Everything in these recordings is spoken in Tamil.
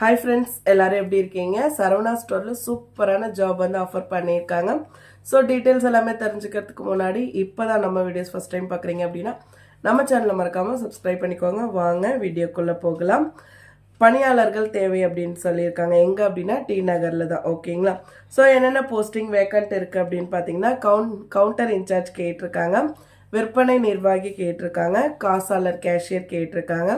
ஹாய் ஃப்ரெண்ட்ஸ் எல்லாரும் எப்படி இருக்கீங்க? சரவணா ஸ்டோரில் சூப்பரான ஜாப் வந்து ஆஃபர் பண்ணியிருக்காங்க. ஸோ டீட்டெயில்ஸ் எல்லாமே தெரிஞ்சுக்கிறதுக்கு முன்னாடி இப்போ தான் நம்ம வீடியோஸ் ஃபஸ்ட் டைம் பார்க்குறீங்க அப்படின்னா நம்ம சேனலை மறக்காமல் சப்ஸ்கிரைப் பண்ணிக்கோங்க. வாங்க வீடியோக்குள்ளே போகலாம். பணியாளர்கள் தேவை அப்படின்னு சொல்லியிருக்காங்க. எங்கே அப்படின்னா டி நகரில் தான். ஓகேங்களா ஸோ என்னென்ன போஸ்டிங் வேக்கண்ட் இருக்குது அப்படின்னு பார்த்தீங்கன்னா கவுன் கவுண்டர் இன்சார்ஜ் கேட்டிருக்காங்க. விற்பனை நிர்வாகி கேட்டிருக்காங்க. காசாளர் கேஷியர் கேட்டிருக்காங்க.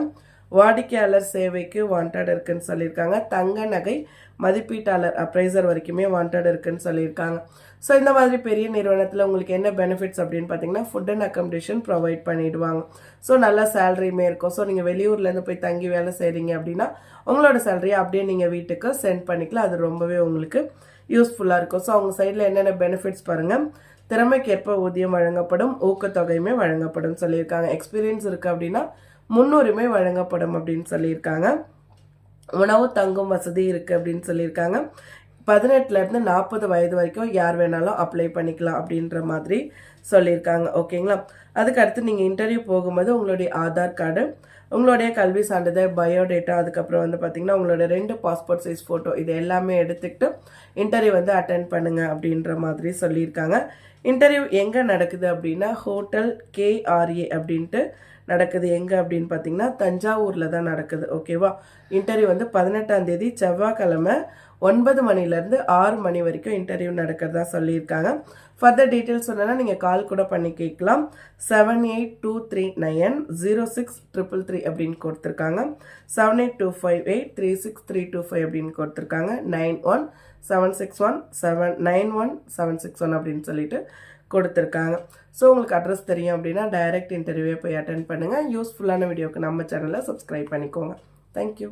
வாடிக்கையாளர் சேவைக்கு வாண்டட் இருக்குன்னு சொல்லியிருக்காங்க. தங்க நகை மதிப்பீட்டாளர் அப்ரைசர் வரைக்குமே வாண்டட் இருக்குன்னு சொல்லியிருக்காங்க. ஸோ இந்த மாதிரி பெரிய நிறுவனத்தில் உங்களுக்கு என்ன பெனிஃபிட்ஸ் அப்படின்னு பார்த்தீங்கன்னா ஃபுட் அண்ட் அக்கமடேஷன் ப்ரொவைட் பண்ணிடுவாங்க. ஸோ நல்ல சேலரியுமே இருக்கும். ஸோ நீங்கள் வெளியூர்லேருந்து போய் தங்கி வேலை செய்கிறீங்க அப்படின்னா உங்களோட சேலரியை அப்படியே நீங்கள் வீட்டுக்கு சென்ட் பண்ணிக்கலாம். அது ரொம்பவே உங்களுக்கு யூஸ்ஃபுல்லாக இருக்கும். ஸோ அவங்க சைடில் என்னென்ன பெனிஃபிட்ஸ் பாருங்கள் திறமைக்கேற்ப ஊதியம் வழங்கப்படும். ஊக்கத்தொகையுமே வழங்கப்படும் சொல்லியிருக்காங்க. எக்ஸ்பீரியன்ஸ் இருக்குது அப்படின்னா முன்னுரிமை வழங்கப்படும் அப்படின்னு சொல்லியிருக்காங்க. உணவு தங்கும் வசதி இருக்குது அப்படின்னு சொல்லியிருக்காங்க. பதினெட்டுலேருந்து நாற்பது வயது வரைக்கும் யார் வேணாலும் அப்ளை பண்ணிக்கலாம் அப்படின்ற மாதிரி சொல்லியிருக்காங்க. ஓகேங்களா? அதுக்கு அடுத்து நீங்கள் இன்டர்வியூ போகும்போது உங்களுடைய ஆதார் கார்டு உங்களுடைய கல்வி சான்றிதழ் பயோடேட்டா அதுக்கப்புறம் வந்து பார்த்தீங்கன்னா உங்களோட ரெண்டு பாஸ்போர்ட் சைஸ் ஃபோட்டோ இது எல்லாமே எடுத்துக்கிட்டு இன்டர்வியூ வந்து அட்டன் பண்ணுங்கள் அப்படின்ற மாதிரி சொல்லியிருக்காங்க. இன்டர்வியூ எங்கே நடக்குது அப்படின்னா ஹோட்டல் கேஆர்ஏ அப்படின்ட்டு நடக்குது. எங்கே அப்படின்னு பார்த்தீங்கன்னா தஞ்சாவூரில் தான் நடக்குது. ஓகேவா? இன்டர்வியூ வந்து பதினெட்டாம் தேதி செவ்வாய்க்கிழமை ஒன்பது மணிலேருந்து ஆறு மணி வரைக்கும் இன்டர்வியூ நடக்கிறதா சொல்லியிருக்காங்க. ஃபர்தர் டீட்டெயில்ஸ் சொன்னால் நீங்கள் கால் கூட பண்ணி கேட்கலாம். Seven eight two three nine zero six triple three அப்படின்னு கொடுத்துருக்காங்க. Seven eight two five eight three six three two five அப்படின்னு கொடுத்துருக்காங்க. Nine one seven six one seven nine one seven six one அப்படின்னு சொல்லிட்டு கொடுத்துருக்காங்க. ஸோ உங்களுக்கு அட்ரஸ் தெரியும் அப்படின்னா டைரக்ட் இன்டர்வியூவே போய் அட்டன் பண்ணுங்கள் யூஸ்ஃபுல்லான வீடியோக்கு நம்ம சேனலை சப்ஸ்கிரைப் பண்ணிக்கோங்க. தேங்க்யூ